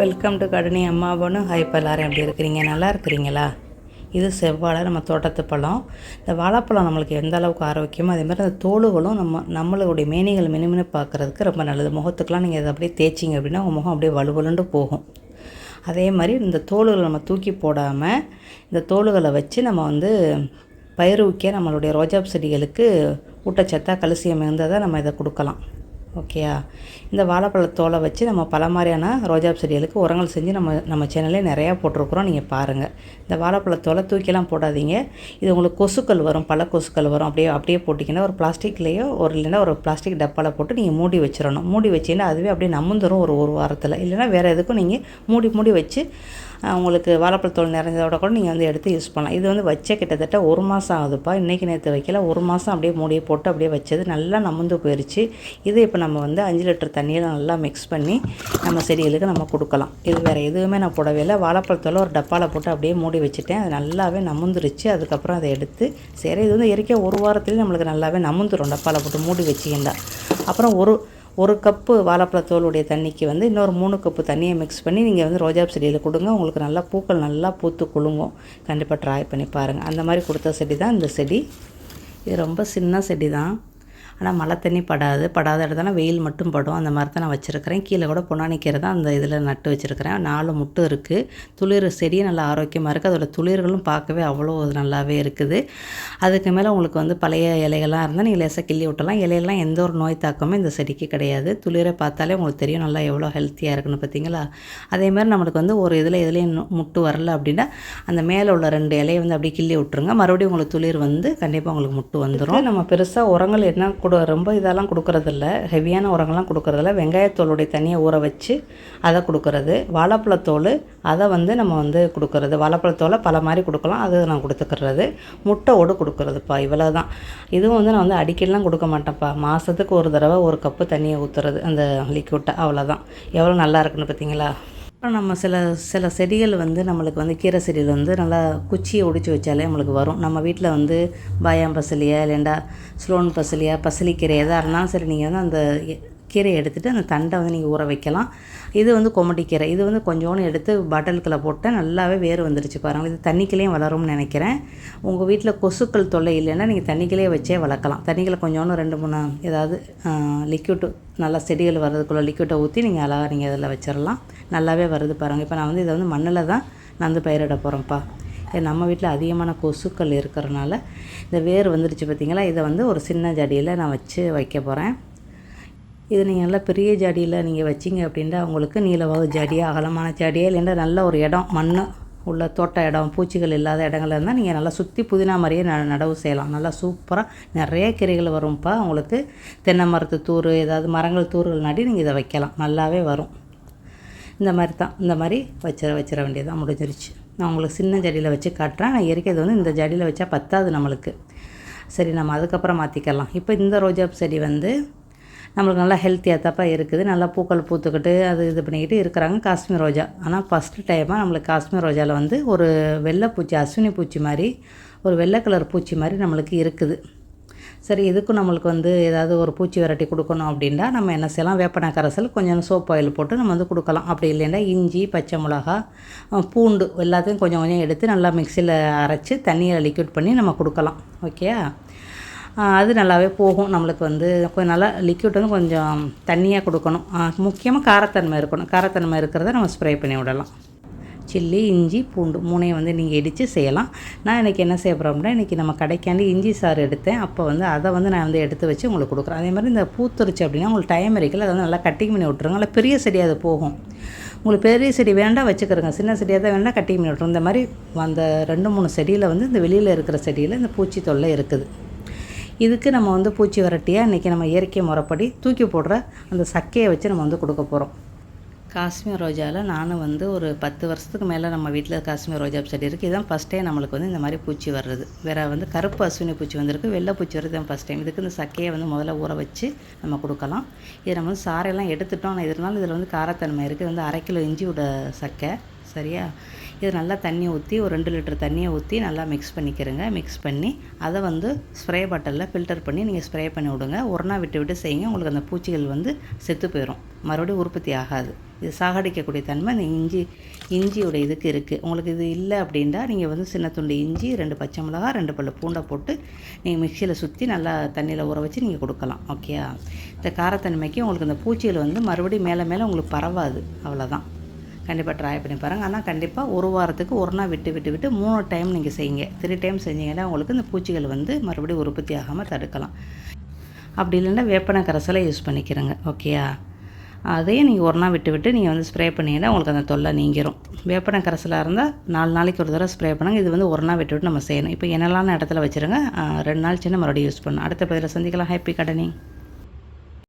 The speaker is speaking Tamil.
வெல்கம் டு கடனி அம்மா பொண்ணு எல்லாரும் எப்படி இருக்கிறீங்க? நல்லா இருக்கிறீங்களா? இது செவ்வாழை நம்ம தோட்டத்து பழம். இந்த வாழைப்பழம் நம்மளுக்கு எந்த அளவுக்கு ஆரோக்கியமோ அதே மாதிரி அந்த தோலுகளும் நம்ம நம்மளுடைய மேனிகள் மினுமினு பார்க்குறதுக்கு ரொம்ப நல்லது. முகத்துக்கெலாம் நீங்கள் இதை அப்படியே தேய்ச்சிங்க அப்படின்னா உங்கள் முகம் அப்படியே வலுவலுண்டு போகும். அதே மாதிரி இந்த தோலுகளை நம்ம தூக்கி போடாமல் இந்த தோலுகளை வச்சு நம்ம வந்து பயிர் ஊக்கிய நம்மளுடைய ரோஜாப் செடிகளுக்கு ஊட்டச்சத்தாக கல்சியம் தான் நம்ம இதை கொடுக்கலாம். ஓகேயா? இந்த வாழைப்பழத்தோலை வச்சு நம்ம பல மாதிரியான ரோஜா செடிகளுக்கு உரங்கள் செஞ்சு நம்ம நம்ம சேனல்லே நிறையா போட்டிருக்குறோம். நீங்கள் பாருங்கள் இந்த வாழைப்பழத்தோலை தூக்கிலாம் போடாதீங்க. இது உங்களுக்கு கொசுக்கள் வரும் பல கொசுக்கள் வரும். அப்படியே அப்படியே போட்டிங்கன்னா ஒரு பிளாஸ்டிக்லேயோ ஒரு இல்லைன்னா ஒரு பிளாஸ்டிக் டப்பாவில் போட்டு நீங்கள் மூடி வச்சிடணும். மூடி வச்சிங்கன்னா அதுவே அப்படியே நமுந்துரும் ஒரு ஒரு வாரத்தில். இல்லைன்னா வேறு எதுக்கும் நீங்கள் மூடி மூடி வச்சு உங்களுக்கு வாழைப்பழத்தோல் நிறைஞ்சதோட கூட நீங்கள் வந்து எடுத்து யூஸ் பண்ணலாம். இது வந்து வச்ச கிட்டத்தட்ட ஒரு மாதம் ஆகுதுப்பா. இன்றைக்கி நேற்று வைக்கல. ஒரு மாதம் அப்படியே மூடியை போட்டு அப்படியே வச்சது. நல்லா நமுந்து போயிடுச்சு இது இப்போ நம்ம வந்து அஞ்சு லிட்டர் தண்ணியில் நல்லா மிக்ஸ் பண்ணி நம்ம செடிகளுக்கு நம்ம கொடுக்கலாம். இது வேறு எதுவுமே நான் போடவே இல்லை. வாழைப்பழத்தோல் ஒரு டப்பாவில் போட்டு அப்படியே மூடி வச்சுட்டேன். அது நல்லாவே நமுந்துருச்சு. அதுக்கப்புறம் அதை எடுத்து சரி இது வந்து இயற்கையாக ஒரு வாரத்துலேயும் நம்மளுக்கு நல்லாவே நமுந்துடும் டப்பாவில் போட்டு மூடி வச்சிங்கன்னா அப்புறம் ஒரு ஒரு கப்பு வாழைப்பழத்தோலுடைய தண்ணிக்கு வந்து இன்னொரு மூணு கப்பு தண்ணியை மிக்ஸ் பண்ணி நீங்கள் வந்து ரோஜா செடியில் கொடுங்க. உங்களுக்கு நல்லா பூக்கள் நல்லா பூத்து குலுங்கும். கண்டிப்பாக ட்ரை பண்ணி பாருங்கள் அந்த மாதிரி கொடுத்த செடி தான் இந்த செடி. இது ரொம்ப சின்ன செடி தான் ஆனால் மழை தண்ணி படாது. படாத இடத்துல வெயில் மட்டும் படும். அந்த மாதிரி தான் நான் வச்சுருக்கிறேன். கீழே கூட பொன்னானிக்கீரை தான் அந்த இதில் நட்டு வச்சுருக்கிறேன். நாலு முட்டு இருக்குது துளிர் செடியும் நல்லா ஆரோக்கியமாக இருக்குது அதோட துளிர்களும் பார்க்கவே அவ்வளோ நல்லாவே இருக்குது. அதுக்கு மேலே உங்களுக்கு வந்து பழைய இலைகள்லாம் இருந்தால் நீங்கள் லேசாக கிள்ளி விட்டலாம். இலையெல்லாம் எந்த ஒரு நோய் தாக்கமும் இந்த செடிக்கு கிடையாது. துளிரை பார்த்தாலே உங்களுக்கு தெரியும் நல்லா எவ்வளோ ஹெல்த்தியாக இருக்குன்னு பார்த்தீங்களா? அதே மாதிரி நம்மளுக்கு வந்து ஒரு இதில் இதுலேயும் முட்டு வரல அப்படின்னா அந்த மேலே உள்ள ரெண்டு இலையை வந்து அப்படியே கிள்ளி விட்டுருங்க. மறுபடியும் உங்களுக்கு துளிர் வந்து கண்டிப்பாக உங்களுக்கு முட்டு வந்துடும் நம்ம பெருசாக உரங்கள் என்ன கொடு ரொம்ப இதெல்லாம் கொடுக்கறதில்ல. ஹெவியான உரங்கள்லாம் கொடுக்கறதில்ல. வெங்காயத்தோலுடைய தனியாக ஊற வச்சு அதை கொடுக்கறது. வாழைப்பழத்தோல் அதை வந்து நம்ம வந்து கொடுக்கறது. வாழைப்பழத்தோலை பல மாதிரி கொடுக்கலாம். அது நான் கொடுத்துக்கிறது. முட்டையோடு கொடுக்குறதுப்பா கொடுக்கறதுப்பா இவ்வளோ தான் இதுவும் வந்து நான் வந்து அடிக்கடிலாம் கொடுக்க மாட்டேன்ப்பா. மாதத்துக்கு ஒரு தடவை ஒரு கப்பு தண்ணியை ஊற்றுறது அந்த லிக்விட்டை அவ்வளோதான் எவ்வளோ நல்லா இருக்குன்னு பார்த்தீங்களா? அப்புறம் நம்ம சில சில செடிகள் வந்து நம்மளுக்கு வந்து கீரை செடியில் வந்து நல்லா குச்சியை ஒடிச்சு வச்சாலே நம்மளுக்கு வரும். நம்ம வீட்டில் வந்து பாயாம் பசலியா இல்லைண்டா ஸ்லோன் பசலியா பசலிக்கீரை எதாக இருந்தாலும் சரி நீங்கள் வந்து அந்த கீரையை எடுத்துகிட்டு அந்த தண்டை வந்து நீங்கள் ஊற வைக்கலாம். இது வந்து கொமட்டிக்கீரை இது வந்து கொஞ்சோன்னு எடுத்து பாட்டலுக்கில் போட்டால் நல்லாவே வேர் வந்துருச்சு பாருங்கள் இது தண்ணிக்கிலேயும் வளரும்னு நினைக்கிறேன். உங்கள் வீட்டில் கொசுக்கள் தொல்லை இல்லைன்னா நீங்கள் தண்ணிக்கிலே வச்சே வளர்க்கலாம். தண்ணிக்கில் கொஞ்சோன்னு ரெண்டு மூணு ஏதாவது லிக்யூட் நல்லா செடிகள் வர்றதுக்குள்ளே லிக்யூட்டை ஊற்றி நீங்கள் அழகாக நீங்கள் அதில் வச்சிடலாம் நல்லாவே வருது பாருங்கள் இப்போ நான் வந்து இதை வந்து மண்ணில் தான் நான் வந்து பயிரிட போகிறேன்ப்பா நம்ம வீட்டில் அதிகமான கொசுக்கள் இருக்கிறனால இந்த வேர் வந்துடுச்சு பார்த்திங்களா இதை வந்து ஒரு சின்ன ஜடியில் நான் வச்சு வைக்க போகிறேன் இது நீங்கள் நல்லா பெரிய ஜாடியில் நீங்கள் வச்சிங்க அப்படின்னா உங்களுக்கு நீளவாக ஜாடியாக அகலமான ஜாடியாக இல்லைன்னா நல்ல ஒரு இடம் மண் உள்ள தோட்ட இடம் பூச்சிகள் இல்லாத இடங்கள்ல இருந்தால் நீங்கள் நல்லா சுற்றி புதினா மாதிரியே ந நடவு செய்யலாம். நல்லா சூப்பராக நிறைய கீரைகள் வரும்ப்பா உங்களுக்கு தென்னை மரத்து தூர் ஏதாவது மரங்கள் தூர்கள் நாடி நீங்கள் இதை வைக்கலாம். நல்லாவே வரும். இந்த மாதிரி தான். இந்த மாதிரி வச்சிட வச்சிட வேண்டியதான் முடிஞ்சிருச்சு. நான் உங்களுக்கு சின்ன ஜடியில் வச்சு காட்டுறேன். நான் இயற்கைது வந்து இந்த ஜடியில் வச்சா பத்தாது நம்மளுக்கு. சரி நம்ம அதுக்கப்புறம் மாற்றிக்கலாம் இப்போ இந்த ரோஜா செடி வந்து நம்மளுக்கு நல்லா ஹெல்த்தியாக தப்பா இருக்குது. நல்லா பூக்கள் பூத்துக்கிட்டு அது இது பண்ணிக்கிட்டு இருக்கிறாங்க காஷ்மீர் ரோஜா. ஆனால் ஃபஸ்ட்டு டைமாக நம்மளுக்கு காஷ்மீர் ரோஜாவில் வந்து ஒரு வெள்ளை பூச்சி அஸ்வினி பூச்சி மாதிரி ஒரு வெள்ளை கலர் பூச்சி மாதிரி நம்மளுக்கு இருக்குது. சரி இதுக்கும் நம்மளுக்கு வந்து ஏதாவது ஒரு பூச்சி வெரைட்டி கொடுக்கணும் அப்படின்னா நம்ம என்ன செய்யலாம்? வேப்பன கரைசல் கொஞ்சம் சோப் ஆயில் போட்டு நம்ம வந்து கொடுக்கலாம். அப்படி இல்லைன்னா இஞ்சி பச்சை மிளகா பூண்டு எல்லாத்தையும் கொஞ்சம் கொஞ்சம் எடுத்து நல்லா மிக்சியில் அரைச்சி தண்ணியில் லிக்விட் பண்ணி நம்ம கொடுக்கலாம். ஓகே அது நல்லாவே போகும். நம்மளுக்கு வந்து கொஞ்சம் நல்லா லிக்விட் வந்து கொஞ்சம் தண்ணியாக கொடுக்கணும். முக்கியமாக காரத்தன்மை இருக்கணும். காரத்தன்மை இருக்கிறத நம்ம ஸ்ப்ரே பண்ணி விடலாம். சில்லி இஞ்சி பூண்டு மூணையும் வந்து நீங்கள் இடித்து செய்யலாம். நான் இன்றைக்கி என்ன செய்ய போகிறோம்னா அப்படின்னா இன்றைக்கி நம்ம கடைக்காண்டி இஞ்சி சாறு எடுத்தேன். அப்போ வந்து அதை வந்து நான் வந்து எடுத்து வச்சு உங்களுக்கு கொடுக்குறேன். அதே மாதிரி இந்த பூத்துருச்சு அப்படின்னா உங்களுக்கு டைம் இருக்குல்ல அதை வந்து நல்லா கட்டிங் பண்ணி விட்ருங்க நல்லா பெரிய செடி அது போகும். உங்களுக்கு பெரிய செடி வேண்டாம் வச்சுக்கிறோங்க சின்ன செடியாக தான் வேண்டாம் கட்டிங் பண்ணி விட்ருங்க இந்த மாதிரி அந்த ரெண்டு மூணு செடியில் வந்து இந்த வெளியில் இருக்கிற செடியில் இந்த பூச்சி தொல்லை இருக்குது. இதுக்கு நம்ம வந்து பூச்சி வரட்டியாக இன்றைக்கி நம்ம இயற்கை முறைப்படி தூக்கி போடுற அந்த சக்கையை வச்சு நம்ம வந்து கொடுக்க போகிறோம் காஷ்மீர் ரோஜாவில் நானும் வந்து ஒரு பத்து வருஷத்துக்கு மேலே நம்ம வீட்டில் காஷ்மீர் ரோஜா செடி இருக்குது இதுதான் ஃபஸ்ட் டைம் நம்மளுக்கு வந்து இந்த மாதிரி பூச்சி வர்றது. வேறு வந்து கருப்பு அஸ்வினி பூச்சி வந்திருக்கு. வெள்ளை பூச்சி வர்றது தான் ஃபஸ்ட் டைம் இதுக்கு இந்த சக்கையை வந்து முதல்ல ஊற வச்சு நம்ம கொடுக்கலாம். இது நம்ம வந்து சாரையெல்லாம் எடுத்துட்டோம். ஆனால் இதனால இதில் வந்து காரத்தன்மை இருக்குது வந்து அரை கிலோ இஞ்சியோட சக்கை. சரியா? இது நல்லா தண்ணி ஊற்றி ஒரு ரெண்டு லிட்டர் தண்ணியை ஊற்றி நல்லா மிக்ஸ் பண்ணிக்கிறங்க. மிக்ஸ் பண்ணி அதை வந்து ஸ்ப்ரே பாட்டிலில் ஃபில்டர் பண்ணி நீங்கள் ஸ்ப்ரே பண்ணி விடுங்க. ஒரு நாள் விட்டு விட்டு செய்யுங்க. உங்களுக்கு அந்த பூச்சிகள் வந்து செத்து போயிடும் மறுபடியும் உற்பத்தி ஆகாது. இது சாகடிக்கக்கூடிய தன்மை இந்த இஞ்சி இஞ்சியோட இதுக்கு இருக்குது உங்களுக்கு இது இல்லை அப்படின்னா நீங்கள் வந்து சின்ன துண்டு இஞ்சி ரெண்டு பச்சை மிளகா ரெண்டு பல்லு பூண்டை போட்டு நீங்கள் மிக்சியில் சுற்றி நல்லா தண்ணியில் ஊற வச்சு நீங்கள் கொடுக்கலாம். ஓகே இந்த காரத்தன்மைக்கு உங்களுக்கு இந்த பூச்சிகள் வந்து மறுபடியும் மேலே மேலே உங்களுக்கு பரவாது. அவ்வளோதான் கண்டிப்பாக ட்ரை பண்ணி பாருங்கள் ஆனால் கண்டிப்பாக ஒரு வாரத்துக்கு ஒரு நாள் விட்டு விட்டு விட்டு மூணு டைம் நீங்கள் செய்யுங்க. த்ரீ டைம் செஞ்சீங்கன்னா உங்களுக்கு இந்த பூச்சிகள் வந்து மறுபடியும் உற்பத்தி ஆகாமல் தடுக்கலாம். அப்படி இல்லைன்னா வேப்பன கரசலை யூஸ் பண்ணிக்கிறேங்க. ஓகேயா அதையும் நீங்கள் ஒரு நாள் விட்டு விட்டு நீங்கள் வந்து ஸ்ப்ரே பண்ணிங்கன்னா உங்களுக்கு அந்த தொல்லை நீங்கிரும். வேப்பன கரைசலாக இருந்தால் நாலு நாளைக்கு ஒரு தடவை ஸ்ப்ரே பண்ணுங்க. இது வந்து ஒரு நாள் விட்டு விட்டு நம்ம செய்யணும். இப்போ என்னெல்லாம் இடத்துல வச்சுருங்க? ரெண்டு நாள் சின்ன மறுபடியும் யூஸ் பண்ணணும். அடுத்த பதிவில் சந்திக்கலாம். ஹாப்பி கடனிங்